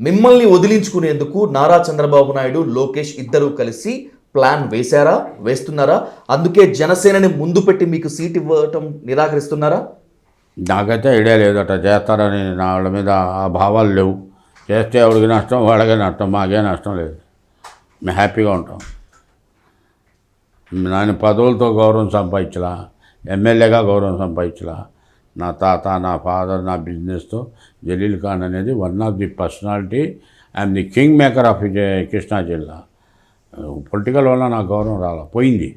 మిమ్మల్ని వదిలించుకునేందుకు నారా చంద్రబాబు నాయుడు లోకేష్ ఇద్దరూ కలిసి ప్లాన్ వేశారా? వేస్తున్నారా? అందుకే జనసేనని ముందు పెట్టి మీకు సీట్ ఇవ్వటం నిరాకరిస్తున్నారా? నాకైతే ఐడియా లేదు అట్లా చేస్తారని నా వాళ్ళ మీద ఆ భావాలు లేవు. చేస్తే ఎవరికి నష్టం వాళ్ళకే నష్టం మాకే నష్టం లేదు. మేము హ్యాపీగా ఉంటాం. నాని పదవులతో గౌరవం సంపాదించలా ఎమ్మెల్యేగా గౌరవం సంపాదించలా నా తాత నా ఫాదర్ నా బిజినెస్తో జలీల్ ఖాన్ అనేది one of the personality I'm the king maker of Krishna జిల్లా. పొలిటికల్ వల్ల నాకు గౌరవం రాలా పోయింది.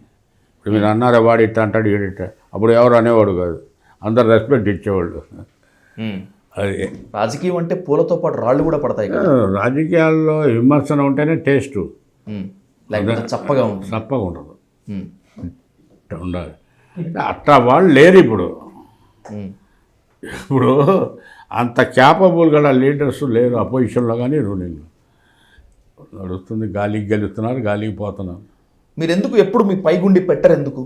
ఇప్పుడు మీరు అన్నారు వాడు ఇట్ట అంటాడు ఈడిట్ట అప్పుడు ఎవరు అనేవాడు కాదు. అందరు రెస్పెక్ట్ ఇచ్చేవాళ్ళు. అది రాజకీయం అంటే పూలతో పాటు రాళ్ళు కూడా పడతాయి రాజకీయాల్లో విమర్శన ఉంటేనే టేస్ట్. చప్పగా ఉంటుంది. తప్పగా ఉండదు. ఉండాలి. అట్లా వాళ్ళు లేరు ఇప్పుడు. ఇప్పుడు అంత క్యాపబుల్ గల లీడర్స్ లేరు అపోజిషన్లో కానీ రూలింగ్ నడుస్తుంది గాలికి గెలుస్తున్నారు గాలికి పోతున్నారు. మీరు ఎందుకు ఎప్పుడు మీ పైగుండి పెట్టరు ఎందుకు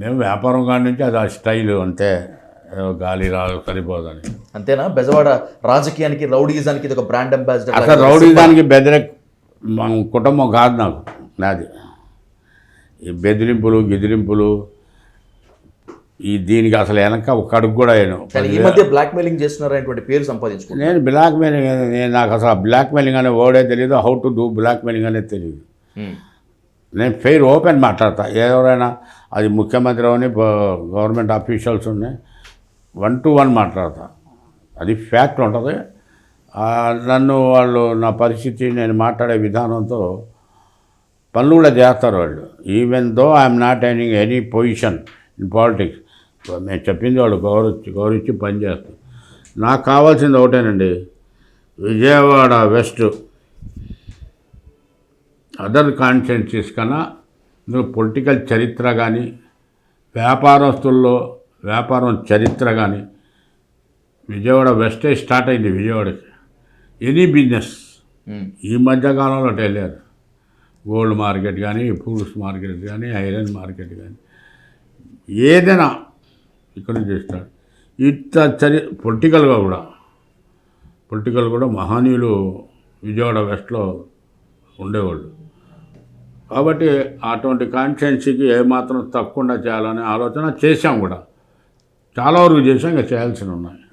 మేము వ్యాపారం కాడి నుంచి అది ఆ స్టైల్ అంతే. ఏదో గాలి రాదు సరిపోదని. అంతేనా? బెజవాడ రాజకీయానికి రౌడీజానికి ఇది ఒక బ్రాండ్ అంబాసిడర్ అసలు రౌడీ దానికి బెదిరే మా కుటుంబం కాదు నాకు నాది. ఈ బెదిరింపులు గిదిరింపులు ఈ దీనికి అసలు వెనక ఒక అడుగు కూడా కానీ ఈ మధ్య బ్లాక్ మెయిలింగ్ చేస్తున్నారనేటువంటి పేరు సంపాదించుకుంటారు నేను బ్లాక్ మెయిలింగ్ నేను నాకు అసలు బ్లాక్ మెయిలింగ్ అనే వర్డే తెలియదు how to do blackmailing అనేది తెలియదు నేను ఫెయిర్ ఓపెన్ మాట్లాడతా. ఎవరైనా అది ముఖ్యమంత్రి అని గవర్నమెంట్ అఫీషియల్స్ ఉన్నాయి వన్ టు వన్ మాట్లాడతా. అది ఫ్యాక్ట్ ఉంటుంది. నన్ను వాళ్ళు నా పరిస్థితి నేను మాట్లాడే విధానంతో పనులు కూడా చేస్తారు వాళ్ళు. Even though I'm not anything any position in politics నేను చెప్పింది వాళ్ళు గౌరవించి గౌరవించి పనిచేస్తారు నాకు కావాల్సింది ఒకటేనండి. విజయవాడ వెస్ట్ అదర్ కాన్స్టిట్యున్సీస్ కన్నా ఇందులో పొలిటికల్ చరిత్ర కానీ వ్యాపారస్తుల్లో వ్యాపారం చరిత్ర కానీ విజయవాడ వెస్టే స్టార్ట్ అయింది విజయవాడకి. ఎనీ బిజినెస్ ఈ మధ్యకాలంలో వెళ్ళారు. గోల్డ్ మార్కెట్ కానీ ఫ్రూట్స్ మార్కెట్ కానీ ఐరన్ మార్కెట్ కానీ ఏదైనా ఇక్కడ నుంచి చేస్తాడు ఇంత చరి పొలిటికల్గా కూడా. పొలిటికల్ కూడా మహానీయులు విజయవాడ వెస్ట్లో ఉండేవాళ్ళు. కాబట్టి అటువంటి కాన్స్టిట్యున్సీకి ఏమాత్రం తప్పకుండా చేయాలనే ఆలోచన చేశాం కూడా. చాలా వరకు చేసాం ఇంకా చేయాల్సి ఉన్నాయి.